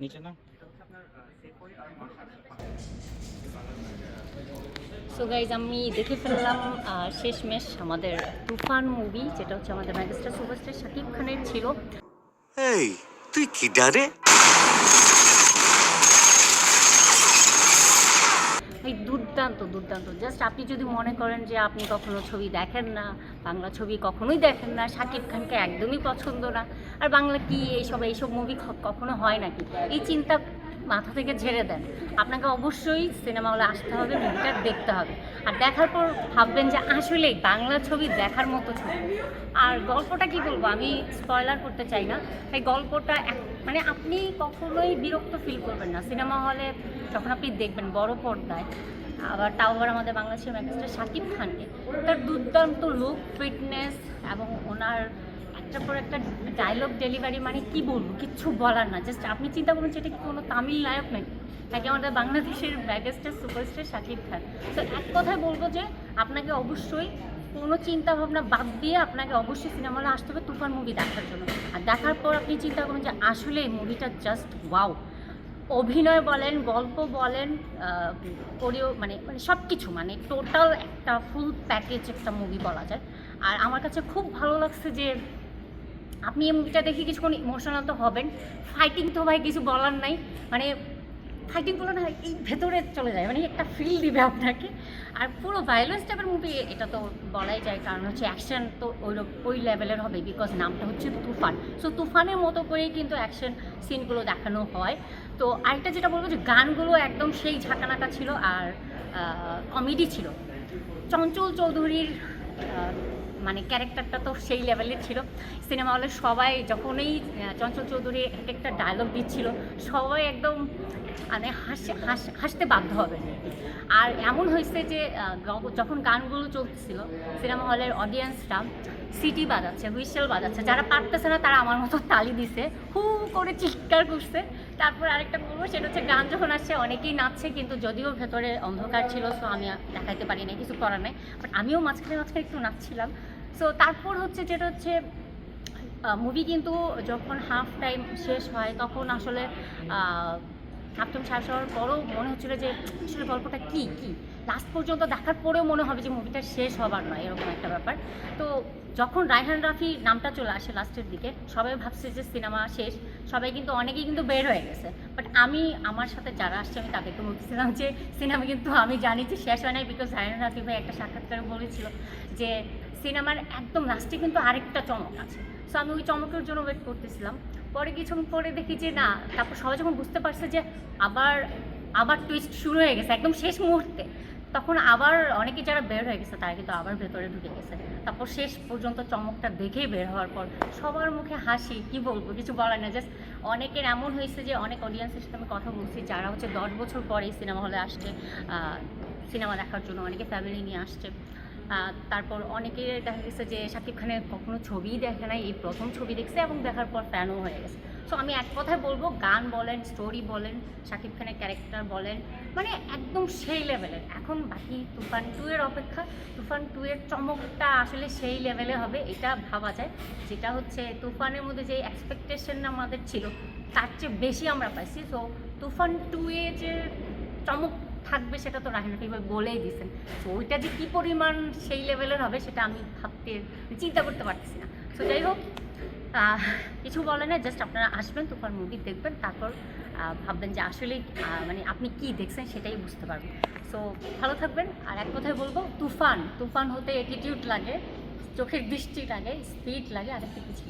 নিচে না so guys আমি দেখে ফেললাম শেষ শেষমেশ আমাদের তুফান মুভি যেটা হচ্ছে আমাদের মেগাস্টার সুপারস্টার শাকিব খানের ছিল। এই তুই কি ডারে এই দুর্দান্ত দুর্দান্ত। জাস্ট আপনি যদি মনে করেন যে আপনি কখনো ছবি দেখেন না, বাংলা ছবি কখনোই দেখেন না শাকিব খানকে একদমই পছন্দ না। আর বাংলা কি এইসব এইসব মুভি কখনো হয় নাকি? এই চিন্তা মাথা থেকে ঝেড়ে দেন। আপনাকে অবশ্যই সিনেমা হলে আসতে হবে মুভিটা দেখতে হবে। আর দেখার পর ভাববেন যে আসলেই বাংলা ছবি দেখার মতো ছবি। আর গল্পটা কি বলব? আমি স্পয়লার করতে চাই না। তাই গল্পটা মানে আপনি কখনোই বিরক্ত ফিল করবেন না। সিনেমা হলে যখন আপনি দেখবেন বড় পর্দায় আবার তাও আবার আমাদের বাংলাদেশের ম্যাজিস্টার শাকিব খানকে। তার দুর্দান্ত লুক ফিটনেস এবং ওনার একটার পর একটা ডায়লগ ডেলিভারি মানে কি বলব, কিচ্ছু বলার না। জাস্ট আপনি চিন্তা করুন যে এটা কি কোনো তামিল নায়ক নাকি? নাকি আমাদের বাংলাদেশের ব্যাগেস্টার, সুপারস্টার শাকিব খান। তো এক কথায় বলব যে আপনাকে অবশ্যই কোনো চিন্তা ভাবনা বাদ দিয়ে আপনাকে অবশ্যই সিনেমা হলে আসতে হবে তুফান মুভি দেখার জন্য। আর দেখার পর আপনি চিন্তা করুন যে আসলে এই মুভিটা জাস্ট ওয়াও অভিনয় বলেন, গল্প বলেন করেও মানে মানে সব কিছু মানে টোটাল একটা ফুল প্যাকেজ একটা মুভি বলা যায়। আর আমার কাছে খুব ভালো লাগছে যে আপনি এই মুভিটা দেখে কিছুক্ষণ ইমোশনাল তো হবেন। ফাইটিং তো ভাই কিছু বলার নাই। মানে ফাইটিংগুলো না, এই ভেতরে চলে যায়। মানে একটা ফিল দিবে আপনাকে। আর পুরো ভায়োলেন্স টাইপের মুভি এটা তো বলাই যায়, কারণ হচ্ছে অ্যাকশন তো ওই ওই লেভেলের হবে বিকজ নামটা হচ্ছে তুফান। সো তুফানের মতো করেই কিন্তু অ্যাকশন সিনগুলো দেখানো হয়। তো আরেকটা যেটা বলব যে, গানগুলো একদম সেই ঝাঁকানাকা ছিল আর কমেডি ছিল। চঞ্চল চৌধুরীর মানে ক্যারেক্টারটা তো সেই লেভেলের ছিল। সিনেমা হলে সবাই যখনই চঞ্চল চৌধুরী এক একটা ডায়লগ দিচ্ছিল, সবাই একদম মানে হাসে, হাস- হাসতে বাধ্য হবে। আর এমন হয়েছে যে যখন গানগুলো চলতেছিল সিনেমা হলের অডিয়েন্সরা সিটি বাজাচ্ছে, হুইসেল বাজাচ্ছে, যারা পারতেছে না তারা আমার মতো তালি দিছে, হু করে চিৎকার করছে। তারপর আরেকটা বলব, সেটা হচ্ছে গান যখন আসছে অনেকেই নাচছে, কিন্তু যদিও ভেতরে অন্ধকার ছিল সো আমি দেখাইতে পারি না কিছু করার নেই বাট আমিও মাঝখানে মাঝখানে একটু নাচছিলাম। সো তারপর হচ্ছে যেটা হচ্ছে মুভি কিন্তু যখন হাফ টাইম শেষ হয়, তখন আসলে হাফ টাইম শেষ হওয়ার পরও মনে হচ্ছিল যে, আসলে গল্পটা কী কী? লাস্ট পর্যন্ত দেখার পরেও মনে হবে যে মুভিটা শেষ হবার নয়, এরকম একটা ব্যাপার। তো, যখন রায়হান রাফি নামটা চলে আসে লাস্টের দিকে, সবাই ভাবছে যে সিনেমা শেষ, সবাই কিন্তু অনেকেই কিন্তু বের হয়ে গেছে। বাট আমি, আমার সাথে যারা আসছে, আমি তাদেরকে বলতেছিলাম যে সিনেমা কিন্তু আমি জানি যে, শেষ হয় নাই বিকজ রায়হান রাফি ভাই একটা সাক্ষাৎকার বলেছিল যে সিনেমার একদম লাস্টে কিন্তু আরেকটা চমক আছে। সো আমি ওই চমকের জন্য ওয়েট করতেছিলাম। পরে কিছুক্ষণ পরে দেখি যে না, তারপর সবাই যখন বুঝতে পারছে যে আবার আবার টুইস্ট শুরু হয়ে গেছে, একদম শেষ মুহূর্তে, তখন আবার অনেকে যারা বের হয়ে গেছে, তারা কিন্তু আবার ভেতরে ঢুকে গেছে। তারপর শেষ পর্যন্ত চমকটা দেখেই বের হওয়ার পর সবার মুখে হাসি, কি বলব, কিছু বলার না জাস্ট অনেকের এমন হয়েছে যে অনেক অডিয়েন্সের সাথে আমি কথা বলছি, যারা হচ্ছে দশ বছর পরে সিনেমা হলে আসছে সিনেমা দেখার জন্য, অনেকে ফ্যামিলি নিয়ে আসছে। তারপর অনেকে দেখা গেছে যে শাকিব খানের কখনো ছবিই দেখে নাই, এই প্রথম ছবি দেখছে এবং দেখার পর ফ্যানও হয়ে গেছে। সো আমি এক কথায় বলব, গান বলেন স্টোরি বলেন, শাকিব খানের ক্যারেক্টার বলেন মানে একদম সেই লেভেলের এখন বাকি তুফান টু এর অপেক্ষা। তুফান টু এর চমকটা আসলে সেই লেভেলে হবে, এটা ভাবা যায়। যেটা হচ্ছে, তুফানের মধ্যে যে এক্সপেকটেশন আমাদের ছিল, তার চেয়ে বেশি আমরা পাইছি। সো তুফান টু এ যে চমক থাকবে সেটা তো রাহিন রফি ভাই বলেই দিয়েছেন। তো ওইটা যে কী পরিমাণ সেই লেভেলের হবে সেটা আমি ভাবতে চিন্তা করতে পারতেছি না। সো যাই হোক কিছু বলে না জাস্ট আপনারা আসবেন, তুফান মুভি দেখবেন, তারপর ভাববেন যে আসলে মানে আপনি কি দেখছেন সেটাই বুঝতে পারবেন। সো ভালো থাকবেন, আর এক কথায় বলব, তুফান তুফান হতে অ্যাটিটিউড লাগে, চোখের দৃষ্টি লাগে স্পিড লাগে, আরেকটা কিছু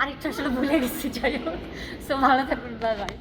আরেকটা আসলে ভুলে গেছি, যাই হোক। সো ভালো থাকবেন বাই বাই